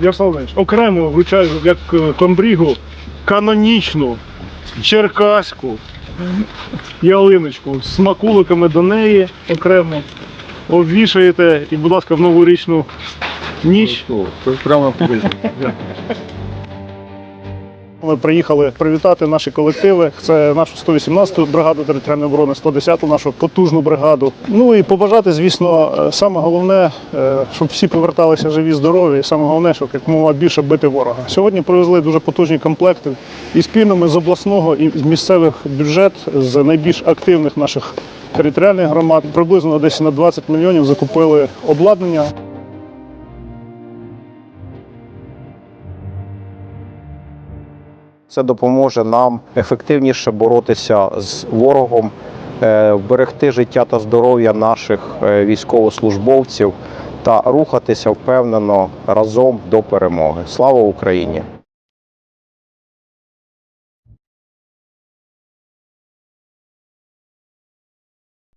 Ярослав Іванович, окремо вручаю як е, комбрігу канонічну черкаську ялиночку з смакуликами до неї окремо. Обвішаєте і, будь ласка, в новорічну ніч. Прямо Ми приїхали привітати наші колективи. Це нашу 118-ту бригаду територіальної оборони, 110-ту нашу потужну бригаду. Ну і побажати, звісно, е, саме головне, е, щоб всі поверталися живі, здорові, і саме головне, щоб якомога більше бити ворога. Сьогодні привезли дуже потужні комплекти і спільно ми з обласного і з місцевих бюджет з найбільш активних наших територіальних громад приблизно десь на 20 мільйонів закупили обладнання. Це допоможе нам ефективніше боротися з ворогом, е, вберегти життя та здоров'я наших е, військовослужбовців та рухатися впевнено разом до перемоги. Слава Україні!